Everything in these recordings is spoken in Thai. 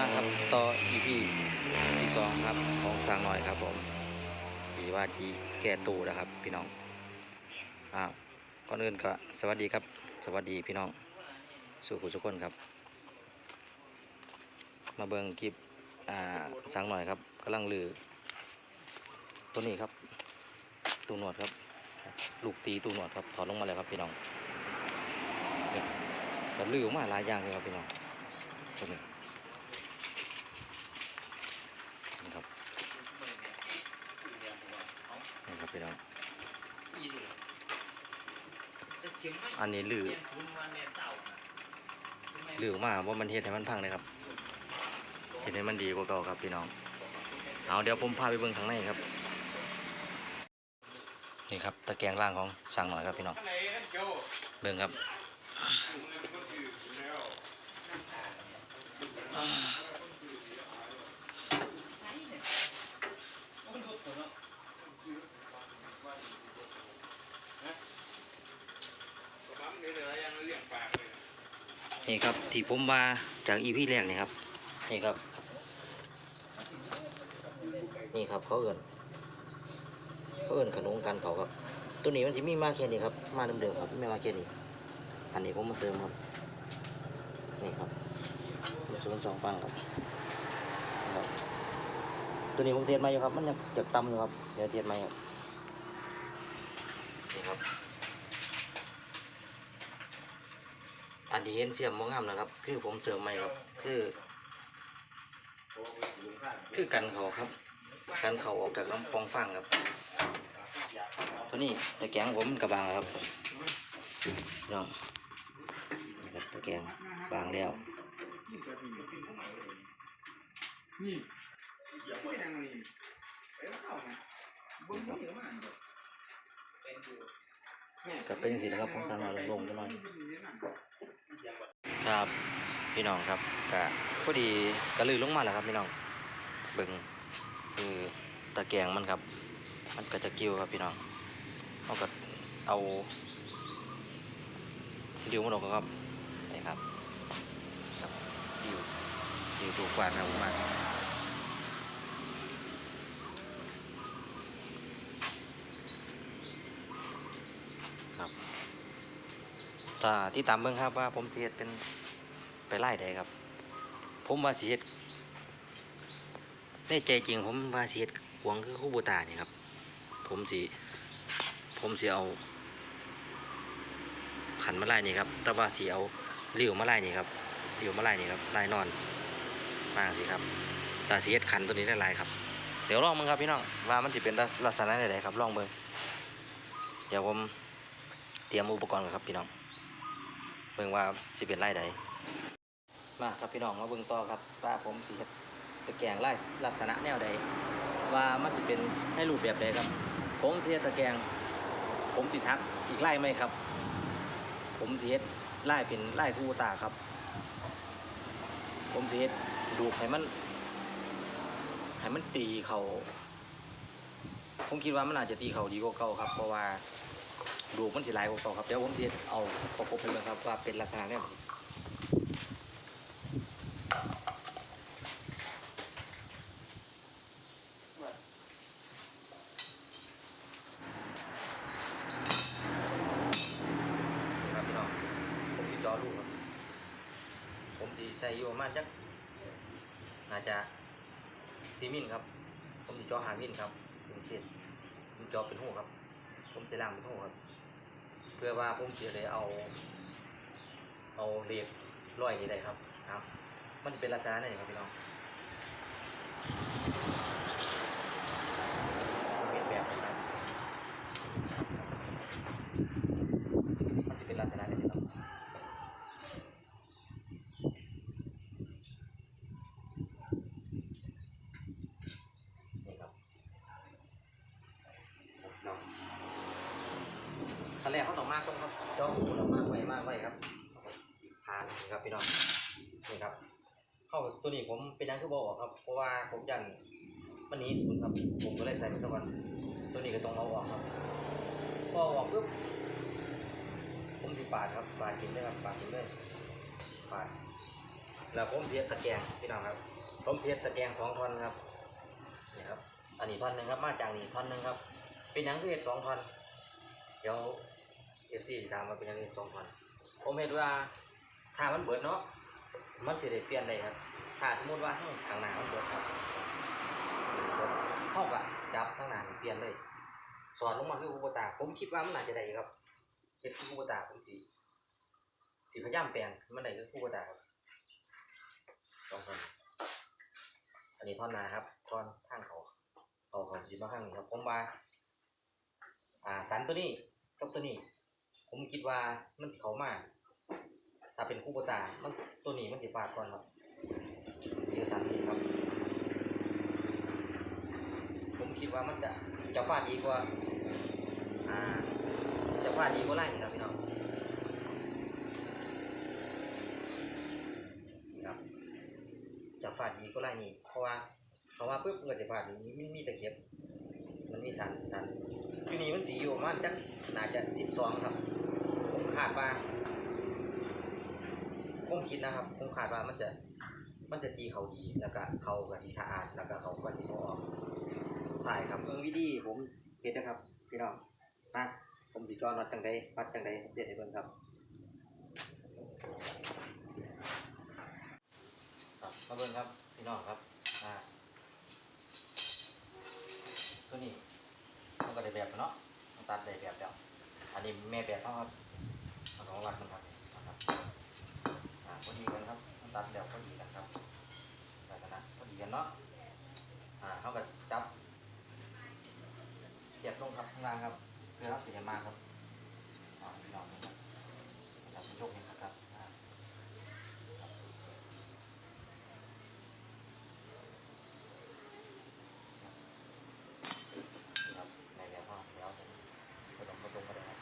มาครับ ต่อ EP ที่สองครับ ของสร้างน้อยครับผมที่ว่าที่แก่ตูนะครับ พี่น้องอ่าก่อนอื่นก็สวัสดีครับ สวัสดีพี่น้องสู่ผู้สุกคนครับ มาเบิ่งคลิปอ่าสร้างน้อยครับกำลังลือตัวนี้ครับตูหนวดครับ ลูกตีตูหนวดครับถอดลงมาเลยครับพี่น้องเนี่ยก็ลือออกมาหลายอย่างเลยครับพี่น้องตัวนี้ นะครับนี่ครับพี่น้อง อันนี้ลือลือมากมาว่ามันเฮ็ดให้มันพังเลยครับเห็นให้มันดีกว่าเก่าครับพี่น้อง เอาเดี๋ยวผมพาไปเบิ่งข้างในครับ นี่ครับตะแกรงล่างของช่างหน่อยครับพี่น้อง เบิ่งครับ นี่ครับที่ผมมาจากอีพีแรกนี่ครับนี่ครับ นี่ครับเขาเอินเขาเอินขนมกันเขาครับ ตัวนี้มันจะมีมาแค่นี้ครับ มาเดิมๆครับไม่มาแค่นี้อันนี้ผมมาเสริมครับนี่ครับศูนย์สองฟังครับครับ ตัวนี้ผมเทียนมาอยู่ครับ มันยังจากต่ำอยู่ครับเดี๋ยวเทียนมาครับนี่ครับ อันที่เห็นเสียมมองงามนะครับ คือผมเสริมใหม่ครับ คือ คือกันเขาครับ กันเขาออกจากลำปองฟังครับ ตัวนี้ตะแกรงผมมันกระบางครับน้องครับตะแกรงบางแล้วนี่อย่าไปนั่งนี่ไปเอาไงบึ้งนี่มันอยู่ ก็เป็นสินะครับผมทำมาลงๆจะหน่อยครับพี่น้องครับก็พอดีกระลือลงมาแล้วครับพี่น้องเบิ่งคือตะแกรงมันครับ มันก็จะกิ้วครับพี่น้องเขาก็เอาดิวมันออกครับนี่ครับครับดิวดิวถูกกวาดครับผมมาครับ ถ้าที่ตามเบิ่งครับว่าผมสิเฮ็ดเป็นไปไล่ใดครับ ผมว่าเสิเฮ็ดในใจจริงผมว่าเสิเฮ็ดหวงคือคู่บูตานี่ครับ ผมสิผมสิเอาขันมาไล่นี่ครับ แต่ว่าสิเอาเหลียวมาไล่นี่ครับเหลียวมาไล่นี่ครับไล่นอนมาสิครับแต่เสิเฮ็ดขันตัวนี้ได้หลายครับ เดี๋ยวลองมึงครับพี่น้องว่ามันจะเป็นลักษณะใดๆครับลองเบิ่งเดี๋ยวผมเตรียมอุปกรณ์ก่อนครับพี่น้อง บิ่งว่าสิเป็นไล่ใดมาครับพี่น้องมาเบิ่งต่อครับว่าผมสิตะแกรงไล่ลักษณะแนวใด ว่ามันจะเป็นให้รูปแบบใดครับ ผมสิเฮ็ดตะแกรงผมสิทักอีกไล่ไหมครับ ผมสิเฮ็ดไล่เป็นไล่คู่ตาครับ ผมสิเฮ็ดดูให้มันให้มันตีเขาผมคิดว่ามันอาจจะตีเขาดีกว่าเก่าครับ เพราะว่า ดูมันสิลายกว่าเก่าครับ เดี๋ยวผมจะเอาประกบไปเลยครับว่าเป็นลักษณะเนี่ยผมสิจอลูกครับผมสิใส่อยู่ประมาณจักน่าจะซีมินครับ ผมจะจอหามินครับเป็นเขตผมจอเป็นหูครับ ผมจะล่างเป็นหูครับ พื่อว่าผมจะได้เอา เอาเรียบร้อยนี้ได้ครับครับ มันเป็นลักษณะไหนครับพี่น้องเป็นแบบนี้ครับมันจะเป็นลักษณะไหนพี่น้อง นี่ครับเนาะ อนแรกเขาต้องมากต้องครับเจ้าหูเรามากไว้มากไว้ครับทานนี่ครับพี่น้องนี่ครับ เข้าตัวนี้ผมเป็นยังคือบอกครับ เพราะว่าผมยันมันนี้ศูนย์ครับ ผมก็เลยใส่ไปตะวันตัวนี้ก็ต้องเอาออกครับ พอออกปุ๊บผมสิปาดครับปาดกินได้ครับปาดกินได้ปาดแล้วผมเสียตะแกรงพี่น้องครับ ผมเสียตะแกรงสองท่อนครับนี่ครับอันนี้ท่อนหนึ่งครับ มาจากนี่ท่อนหนึ่งครับ เป็นหยังคือเห็ดสองท่อนเดี๋ยว เอฟซีถามว่าเป็นยังคือเห็ดสองท่อนผมเห็นว่าถ้ามันเบิดเนาะมันสิได้เปลี่ยนได้ครับ ถ้าสมมติว่าข้างข้งหน้ามันเบิดครับเท่ากับจับข้างหน้าเปลี่ยนเลยสอดลงมาคือคูโบตาผมคิดว่ามันน่าจะได้ครับเห็ดคือคูโบตาผมสิสิพยายามแปลงมันได้คือคูโบตาครับสองท่อนอันนี้ท่อนนาครับท่อนข้างเขาเขาเขาสิมาข้างนี้ครับผมว่าอ่าสันตัวนี้กับตัวนี้ ผมคิดว่ามันสิเขามาถ้าเป็นคู่โบตามันตัวนี้มันสิฟาดก่อนครับเอสันนี้ครับ ผมคิดว่ามันจะจะฟาดดีกว่า อ่า จะฟาดดีกว่าไล่ครับพี่น้องนะครับ จะฟาดดีก็ไล่นี่เพราะว่าเพราะว่าปุ๊บมันจะฟาดนี่มันมีตะเข็บมันมีสันสันอยู่นี่มันสีอยู่ประมาณจักน่าจะสิบสองครับ ผมคาดว่าผมคิดนะครับ ผมคาดว่ามันจะ มันจะตีเขาดีแล้วก็เขาก็ที่สะอาดแล้วก็เขาก็สิเขาออกถ่ายครับเบิ่งวิธีผมเฮ็ดนะครับพี่น้องมาผมสิจอน็อตจังใดวัดจังใดเด็ดให้เบิ่งครับครับมาเบิ่งครับพี่น้องครับอ่าตัวนี้มันก็ได้แบบเนาะมันตัดได้แบบแล้วอันนี้แม่แบบเขาครับ องวัดมันครับนะครับอ่าพอดีกันครับมันตัดแล้วพอดีกันครับแต่กันะพอดีกันเนาะอ่าเขาก็จับเทียบลงครับข้างล่างครับเพื่อรับสีมาครับอ่าพี่น้องนี่ครับจับเป็นี่ครับอ่า ครับในแล้วก็แล้วผมก็ต้องมาตรงก็ได้ครับ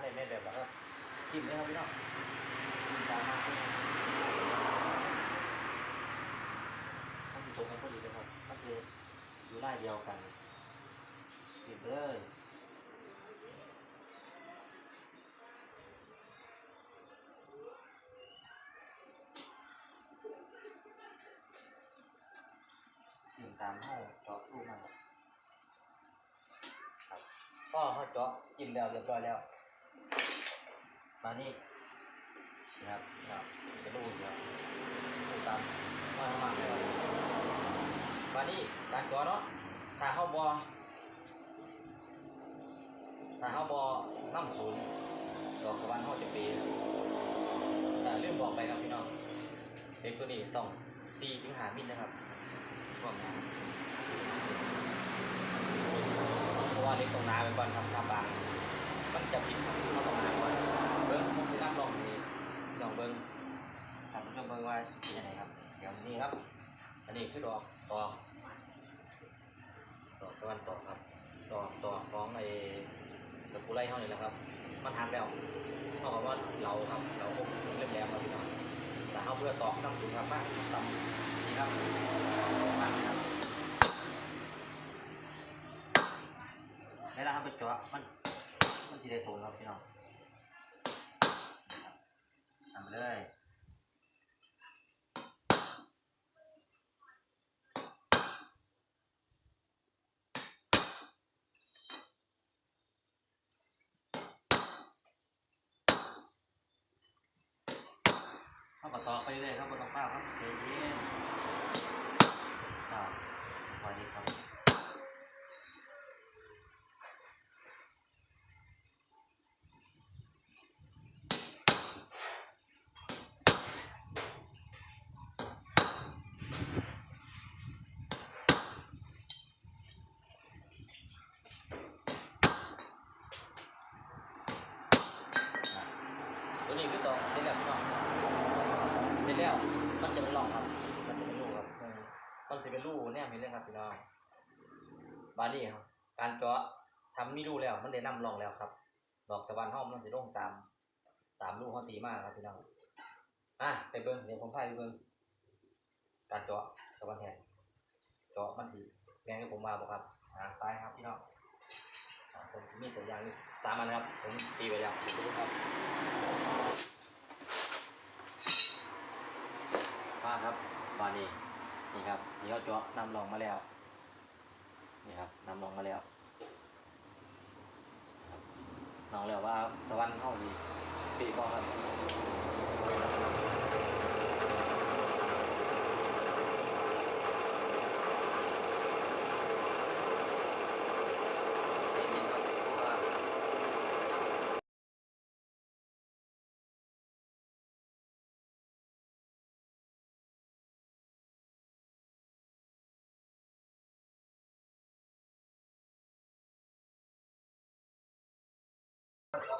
แต่ถ้าในไม่แบบแล้วก็จิ้มเลยครับพี่น้องจิ้มตามมาที่มันอยู่ตรงกันพอดีเลยครับมันคืออยู่หน้าเดียวกันจิ้มเลยถึงตามห้องเจาะรูปมาครับครับก็เขาเจาะจิ้มแล้วเรียบร้อยแล้ว มานี่นะครับนะครับเป็นรูปครับรูปตามมาทำมาเลยบมานี่การเจาะเนาะถ้าเข้าบอถ้าเข้าบอน้ำศูนย์ดอกสวรรค์เขาจะปีแต่ลืมบอกไปครับพี่น้องเด็กตัวนี้ต้อง4ถึง5มิลนะครับพวกนี้เพราะว่าเล็กตรงนาไปก่อนครับครับบาง มันจะผิดครับเราต้องหาก่อนเบิ้งผมจะนั่งลองนี่ลองเบิ้งทำเรื่องเบิ้งว่าเป็นยังไงครับเดี๋ยวนี้ครับ อันนี้คือดอกตอกดอกสวรรค์ตอกครับดอกตอกของไอ้สกุไลเท่านี้แหละครับมันทานแล้วเท่ากับว่าเราครับเราพวกเล่มแรมมาพี่น้องแต่เอาเพื่อตอกตั้งสูงครับมากต่ำนี่ครับมากครับเวลาเอาไปจาะมันมันจะได้ตรงครับพี่น้อง ทำเลยเข้ากับต่อไปเลยครับบนต้องเป้าครับใจเย็น ตัวนี้คือต่อเสร็จแล้วพี่น้องเสร็จแล้วมันจะเป็นร่องครับ มันจะเป็นรูครับเออมันจะเป็นรูเนี่ยมีเรื่องครับพี่น้องบานี่ครับการเจาะทำมีรูแล้ว มันได้นำร่องแล้วครับ ดอกสะวันห้องมันจะลงตาม ตามรูเขาตีมากครับพี่น้องอะไปเบิ้งเดี๋ยวผมพาไปเบิ้งการเจาะสะวันแหนเจาะมันทีแมงที่ผมมาบอกครับอะไปครับพี่น้อง มีตัวยางสามอันครับ ผมตีไว้แล้วดูครับมาครับมานี่นี่ครับนี่เขาเจาะนำลองมาแล้ว นี่ครับนำลองมาแล้วครับน้องเรียกว่าสวรรค์เข้าดีปีพอครับใจเย็นครับเพราะว่า นะครับ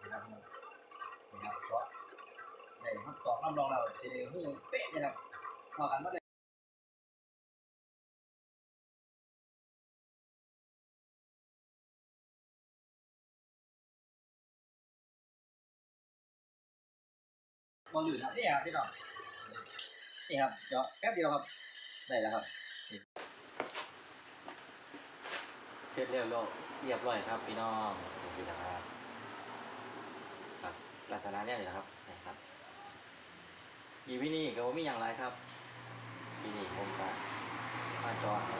นี่ครับก็ได้ทดสอบนำลองแล้วสิได้หูเป๊ะเลยครับพอกันมาได้มองอยู่นะนี่ครับพี่น้องนี่ครับเดี๋ยวแป๊บเดียวครับ ได้แล้วครับ เสร็จเรียบร้อยเรียบร้อยครับพี่น้อง นี่นะครับครับลักษณะเนี้เลยนะครับนี่ครับอีวินี่ก็บ่มีอย่างไรครับวินี่ผมก็มาจอให้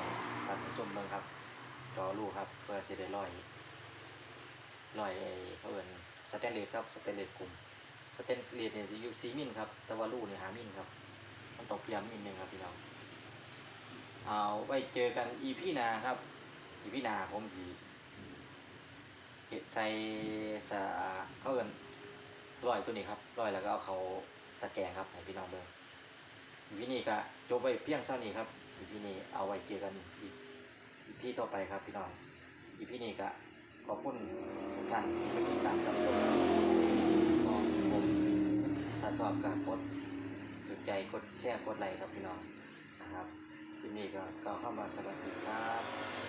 ท่านผู้ชมเบิ่งครับ จอลูกครับ เพื่อสิได้ร้อยร้อยไอ้เขาเอิ้นสแตนเลสครับสแตนเลสกลุ่มสเตนเลสเนี่ยจะอยู่ซีมิลครับ แต่ว่าลูกเนี่ยหามิลครับ มันตกพยายมมิลหนึ่งครับพี่น้องเอาไว้เจอกันอีพี่นาครับ อีพี่นาผมสี ใส่สะเขาเอินร้อยตัวนี้ครับร้อยแล้วก็เอาเขาตะแกรงครับให้พี่น้องเบิ่งอีพี่นี่ก็จบไว้เพียงเท่านี้ครับอีพี่นี่เอาไว้เจอกันอีกอีพี่ต่อไปครับพี่น้องอีพี่นี่ก็ขอบคุณทุกท่านที่ติดตามรับชมของผมถ้าชอบก็กดถูกใจกดแชร์กดไลค์ครับพี่น้องนะครับที่นี่ก็ก็เข้ามาสวัสดีครับ